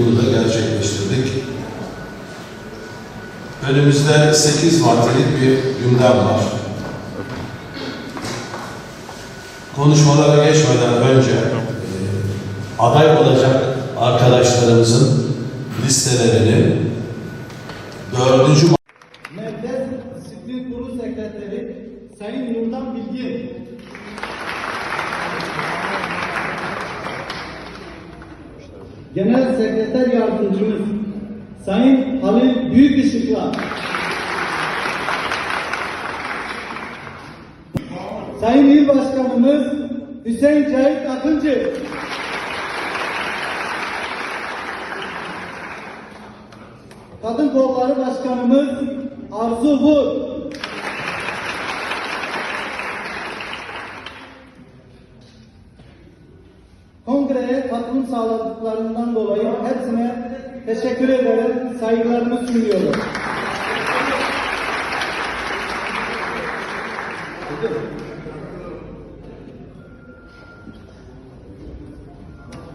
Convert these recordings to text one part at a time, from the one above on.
Bunu da gerçekleştirdik. Önümüzde 8 maddelik bir gündem var. Konuşmalara geçmeden önce e, aday olacak arkadaşlarımızın listelerini dördüncü Merkez Disiplin Kurulu Sekreteri Sayın Nurdan Bilgin. Genel Sekreter Yardımcımız Sayın Halil Büyükışıklı. Sayın İl Başkanımız Hüseyin Cahit Akıncı. Kadın Kolları Başkanımız Arzu Vur. Kongreye katılım sağladıklarından dolayı hepsine teşekkür ederim, saygılarımı sunuyorum.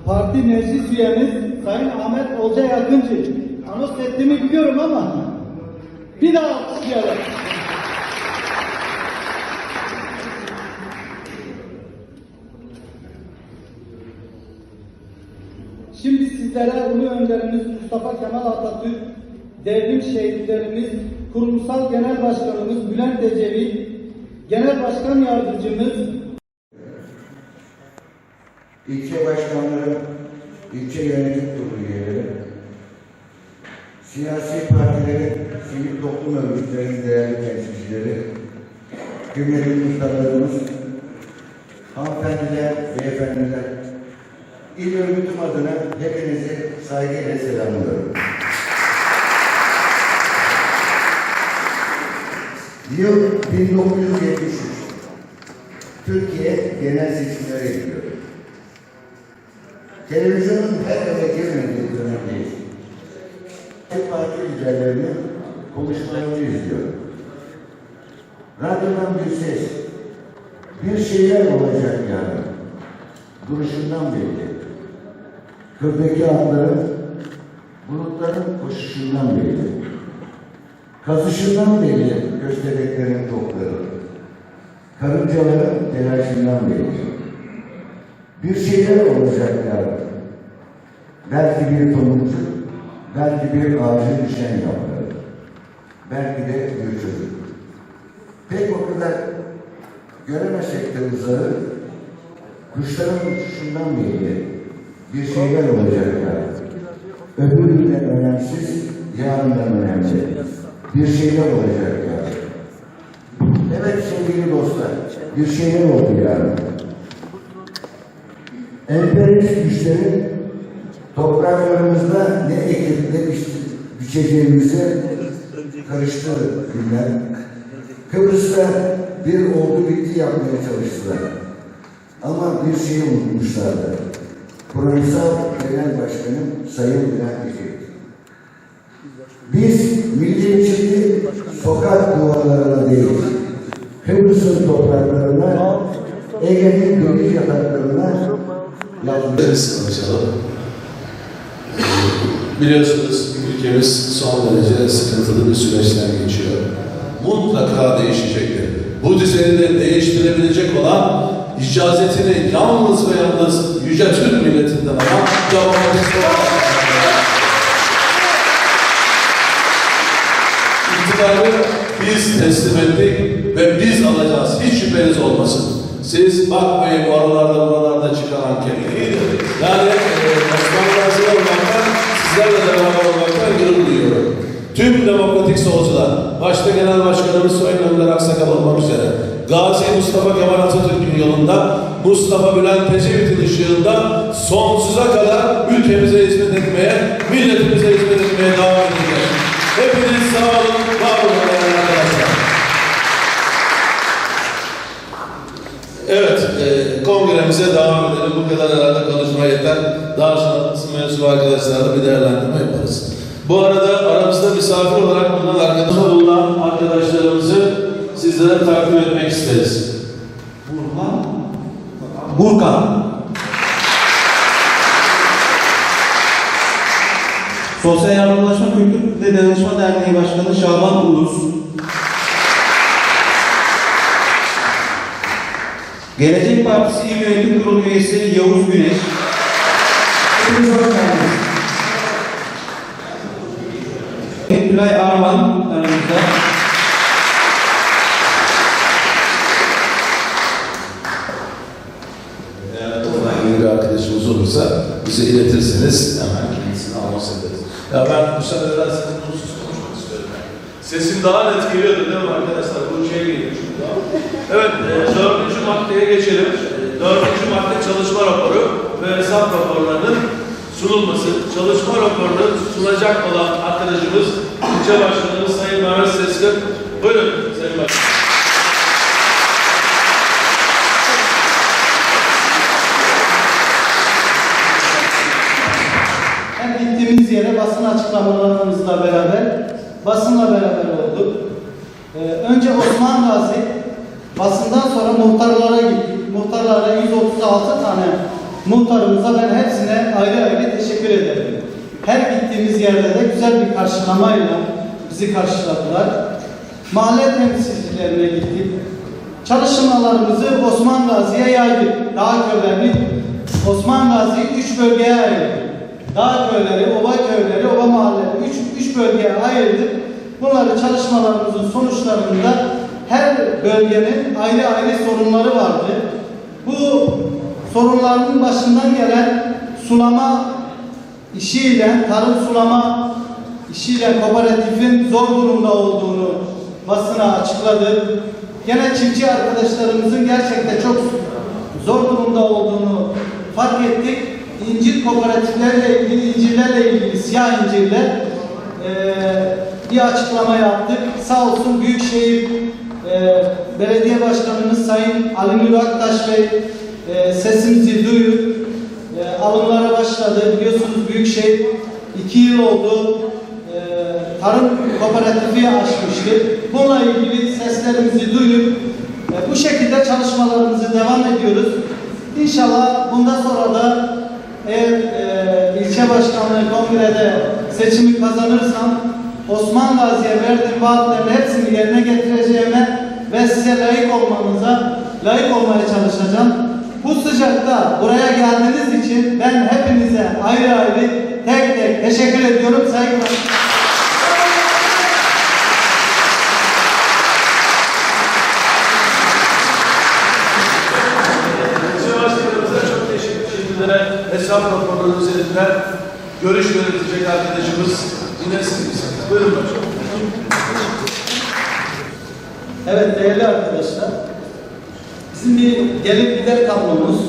Parti meclis üyemiz Sayın Ahmet Olcay Akıncı. Anons ettiğimi biliyorum ama bir daha alkışlayalım. Şimdi sizlere Ulu Önderimiz Mustafa Kemal Atatürk, devrim şehitlerimiz, kurumsal genel başkanımız Bülent Ecevi, genel başkan yardımcımız ilçe başkanları, ilçe yönetim kurulu üyeleri, siyasi partilerin, sivil toplum örgütlerinin değerli temsilcileri, kıymetli muhtarlarımız, hanımefendiler, beyefendiler, il örgütüm adına hepinizi saygıyla selamlıyorum. Yıl 1973. Türkiye genel seçimlere gidiyor. Televizyonun her eve girmediği dönemdeyiz. Hep parti liderlerinin konuşmalarını izliyorum. Radyodan bir ses, bir şeyler olacak yani. Duruşundan belli. Köpeki atların, bulutların koşuşundan belli. Kazışından belli köstebeklerin topları. Karıncaların telaşından belli. Bir şeyler olacak yarın. Belki bir tomurcuk, belki bir ağacın düşen yaprağı, belki de bir çocuk. Pek o kadar göremesek de uzağı, kuşların uçuşundan belli bir şeyler olacak yarın. Öbüründen önemsiz, yarından önemli. Bir şeyler olacak yarın. Evet sevgili dostlar, bir şeyler oldu yarın emperyalist güçlerin topraklarımızda ne ekip ne biç- biçeceğimizi karıştırdı günler. Kıbrıs'ta bir ordu bitti yapmaya çalıştılar. Ama bir şeyi unutmuşlardı. Kurumsal Genel Başkanım Sayın Bülent Ecevit. Biz milliyetçiliği sokak duvarlarına değil, Kıbrıs'ın topraklarına, Ege'nin deniz yataklarına konuşalım. Ee, Biliyorsunuz ülkemiz son derece sıkıntılı bir süreçten geçiyor. Mutlaka değişecektir. Bu düzeni de değiştirebilecek olan icazetini yalnız ve yalnız Yüce Türk milletinden alan demokratik İktidarı biz teslim ettik ve biz alacağız. Hiç şüpheniz olmasın. Siz bakmayın oralarda buralarda çıkan anketlere. Yani e, Osman Gazi olmaktan, sizlerle beraber olmaktan gurur. Tüm demokratik solcular, başta Genel Başkanımız Sayın Önder Aksakal olmak üzere, Gazi Mustafa Kemal Atatürk'ün yolunda, Mustafa Bülent Ecevit'in ışığında sonsuza kadar ülkemize hizmet etmeye, milletimize hizmet etmeye devam edeceğiz. Hepiniz sağ olun, var olun arkadaşlar. Evet, e, kongremize devam edelim. Bu kadar herhalde konuşma yeter. Daha sonra mensubu arkadaşlarla bir değerlendirme yaparız. Bu arada aramızda misafir olarak bulunan arkadaşlar bulunan arkadaşlarımızı sizlere takdim etmek isteriz. Burhan. Burkan. Sosyal Yardımlaşma Kültür ve Dayanışma Derneği Başkanı Şaban Ulus. Gelecek Partisi İl Yönetim Kurulu üyesi Yavuz Güneş. Tülay Arman aramızda. Eğer herhangi bir arkadaşımız olursa bize iletirseniz hemen kendisini almak isteriz. Ya ben bu sene biraz husus konuşmak istiyorum. Sesim daha net geliyordu değil mi arkadaşlar? Bu şey geliyor daha. Evet, e, dördüncü maddeye geçelim. E, Dördüncü madde çalışma raporu ve hesap raporlarının sunulması. Çalışma raporunu sunacak olan arkadaşımız ilçe başkanımız Sayın Mehmet Seskin. Buyurun Sayın Başkanım. Beraber olduk. Ee, önce Osman Gazi, basından sonra muhtarlara gittik. Muhtarlara 136 tane muhtarımıza ben hepsine ayrı ayrı teşekkür ederim. Her gittiğimiz yerde de güzel bir karşılamayla bizi karşıladılar. Mahalle temsilcilerine gittik. Çalışmalarımızı Osman Gazi'ye yaydık. Dağ köylerini Osman Gazi'yi üç bölgeye ayırdık. Dağ köyleri, ova köyleri, ova mahalleleri üç, üç bölgeye ayırdık. Bunları çalışmalarımızın sonuçlarında her bölgenin ayrı ayrı sorunları vardı. Bu sorunların başından gelen sulama işiyle, tarım sulama işiyle kooperatifin zor durumda olduğunu basına açıkladı. Gene çiftçi arkadaşlarımızın gerçekten çok zor durumda olduğunu fark ettik. İncir kooperatiflerle ilgili, incirlerle ilgili, siyah incirler eee, bir açıklama yaptık. Sağ olsun Büyükşehir eee Belediye Başkanımız Sayın Ali Nur Aktaş Bey eee, sesimizi duyup e, alımlara başladı. Biliyorsunuz Büyükşehir iki yıl oldu. E, tarım kooperatifi açmıştı. Bununla ilgili seslerimizi duyup e, bu şekilde çalışmalarımızı devam ediyoruz. İnşallah bundan sonra da eğer e, ilçe başkanlığı kongrede seçimi kazanırsam Osman Gazi'ye verdiğim vaatlerin hepsini yerine getireceğime ve size layık olmanıza layık olmaya çalışacağım. Bu sıcakta buraya geldiğiniz için ben hepinize ayrı ayrı tek tek teşekkür ediyorum. Saygılar. Hesap raporları üzerinde görüş belirtecek arkadaşımız yine siz misiniz? Buyurun başkanım. Evet değerli arkadaşlar. Bizim bir gelir gider tablomuz.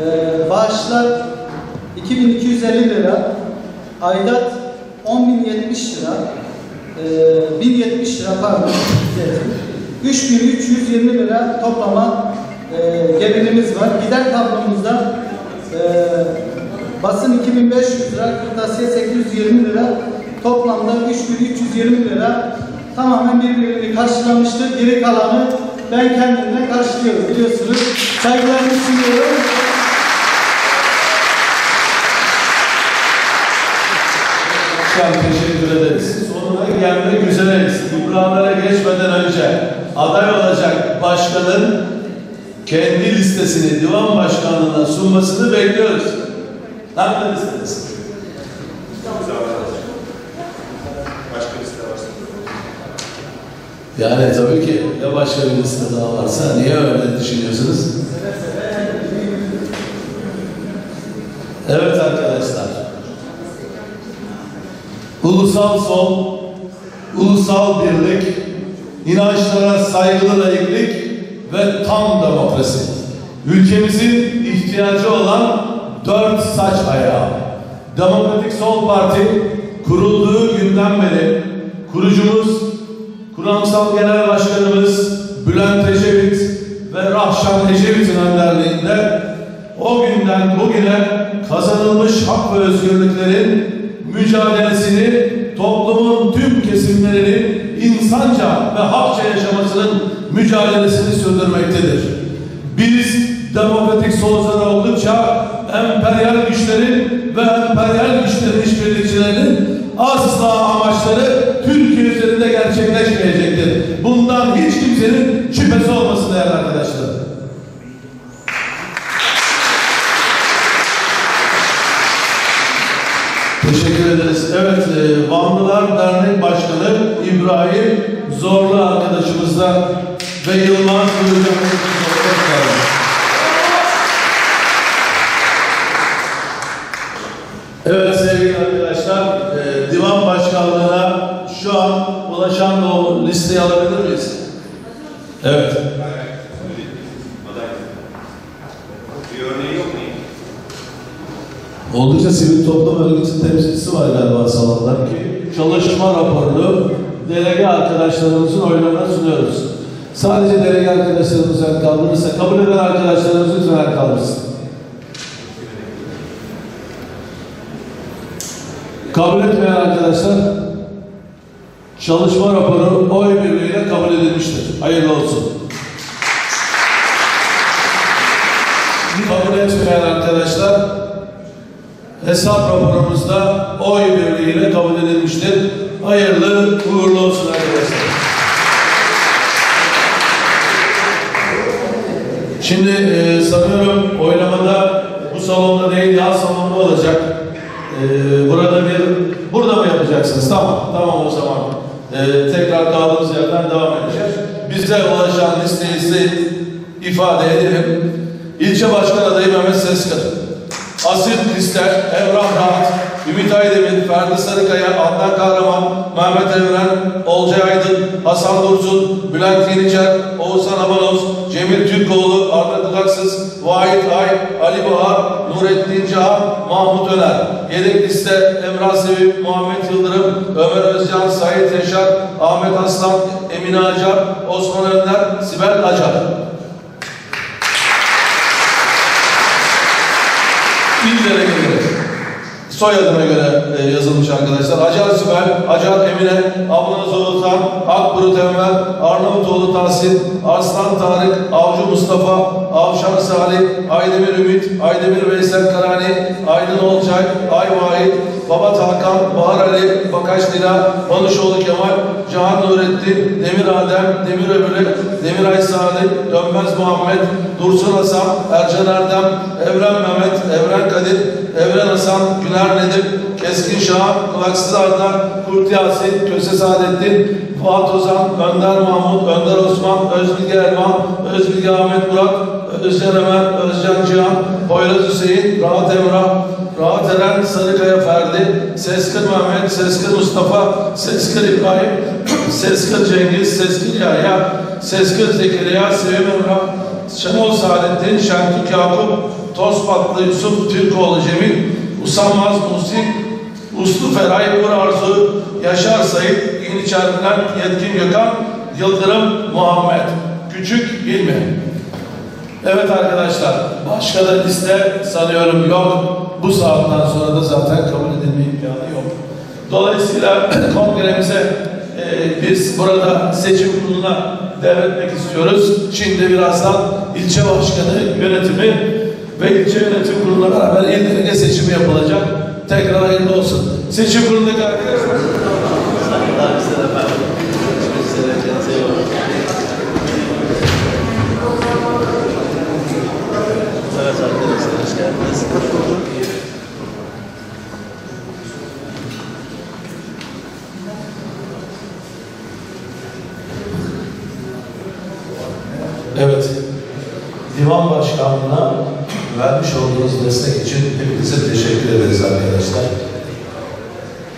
Ee, bağışlar 2250 lira, aidat 10.070 lira, ee, 1070 lira pardon, düzeltin. 3320 lira toplama e, gelirimiz var. Gider tablomuzda e, basın 2500 lira, kırtasiye 820 lira, toplamda 3320 lira tamamen birbirini karşılamıştır. Geri kalanı ben kendimle karşılıyorum biliyorsunuz. Saygılarımı sunuyorum. Çok teşekkür ederiz. Sonuna gelmek üzereyiz. İbrahimlere geçmeden önce aday olacak başkanın kendi listesini divan başkanlığına sunmasını bekliyoruz. Nerede listeniz? Yani tabii ki ya başka bir liste daha varsa niye öyle düşünüyorsunuz? Evet arkadaşlar. Ulusal sol, ulusal birlik, inançlara saygılı laiklik ve tam demokrasi. Ülkemizin ihtiyacı olan dört saç ayağı. Demokratik Sol Parti kurulduğu günden beri kurucumuz, kuramsal genel başkanımız Bülent Ecevit ve Rahşan Ecevit'in önderliğinde o günden bugüne kazanılmış hak ve özgürlüklerin mücadelesini toplumun tüm kesimlerinin insanca ve hakça yaşamasının mücadelesini sürdürmektedir. Biz demokratik solcular oldukça emperyal güçlerin ve emperyal güçlerin işbirlikçilerinin asla amaçları Türkiye üzerinde gerçekleşmeyecektir. Bundan hiç kimsenin şüphesi olmasın değerli arkadaşlar. Teşekkür ederiz. Evet, e, Vanlılar Dernek Başkanı İbrahim Zorlu arkadaşımızla ve Yılmaz Hocamız Evet sevgili arkadaşlar, e, divan başkanlığına şu an ulaşan o listeyi alabilir miyiz? Evet. Bir örneği yok mu? Oldukça sivil toplum örgütü temsilcisi var galiba salonda ki çalışma raporunu delege arkadaşlarımızın oylarına sunuyoruz. Sadece delege arkadaşlarımız el kaldırırsa, kabul eden arkadaşlarımız lütfen el kaldırsın. Kabul etmeyen arkadaşlar çalışma raporu oy birliğiyle kabul edilmiştir. Hayırlı olsun. Kabul etmeyen arkadaşlar hesap raporumuzda oy birliğiyle kabul edilmiştir. Hayırlı uğurlu olsun arkadaşlar. Şimdi e, sanıyorum oylamada bu salonda değil yan salonda olacak. E, burada bir burada mı yapacaksınız? Tamam, tamam o zaman. E, tekrar kaldığımız yerden devam edeceğiz. Bize ulaşan listeyi size ifade edelim. İlçe Başkan Adayı Mehmet Seskın. Asil Lister, Emrah Rahat, Ümit Aydemir, Ferdi Sarıkaya, Adnan Kahraman, Mehmet Evren, Olcay Aydın, Hasan Dursun, Bülent Yeniçer, Oğuzhan Abanos, Cemil Türkoğlu, Arda Dulaksız, Vahit Ay, Ali Bahar, Nurettin Cihan, Mahmut Öner. Yedek liste Emrah Sevim, Muhammed Yıldırım, Ömer Özcan, Sait Yaşar, Ahmet Aslan, Emine Acar, Osman Önder, Sibel Acar. İllere göre, soyadına göre e, yazılmış arkadaşlar. Acar Sibel, Acar Emine, Ablanız Oğuzhan, Akburut Enver, Arnavutoğlu Tahsin, Arslan Tarık, Avcı Mustafa, Avşar Salih, Aydemir Ümit, Aydemir Veysel Karani, Aydın Olcay, Ay Vahit, Babat Hakan, Bahar Ali, Bakaş Dila, Manuşoğlu Kemal, Cihan Nurettin, Demir Adem, Demir Öbürü, Demir Ay Salih, Dönmez Muhammed, Dursun Hasan, Ercan Erdem, Evren Mehmet, Evren Kadir, Evren Hasan, Güner Nedim, Keskin Şahan, Kulaksız Arda, Kurt Yasin, Köse Saadettin, Fuat Ozan, Önder Mahmut, Önder Osman, Özbilge Erman, Özbilge Ahmet Murat, Özcan Ömer, Özcan Cihan, Poyraz Hüseyin, Rahat Emrah, Rahat Eren, Sarıkaya Ferdi, Seskır Mehmet, Seskır Mustafa, Seskır İbrahim, Seskır Cengiz, Seskır Yahya, Seskır Zekeriya, Sevim Emrah, Şenol Saadettin, Şentürk Yakup, Tospatlı Yusuf, Türkoğlu Cemil, Usanmaz Muhsin, Uslu Feray, Uğur Arzu, Yaşar Sayit, Bülent, Yetkin Gökhan, Yıldırım Muhammed, Küçük İlmi. Evet arkadaşlar, başka da liste sanıyorum yok. Bu saatten sonra da zaten kabul edilme imkanı yok. Dolayısıyla kongremize e, biz burada seçim kuruluna devretmek istiyoruz. Şimdi birazdan ilçe başkanı yönetimi ve ilçe yönetim kuruluna beraber il seçimi yapılacak. Tekrar hayırlı olsun. Seçim kurulundaki arkadaşlar. Evet arkadaşlar hoş geldiniz. Evet. Divan Başkanlığı'na vermiş olduğunuz destek için hepinize teşekkür ederiz arkadaşlar.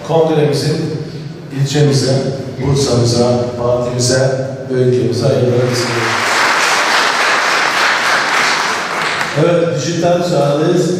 Kongremizin ilçemize, Bursa'mıza, partimize ve ülkemize hayırlı. Evet, dijital çağdayız.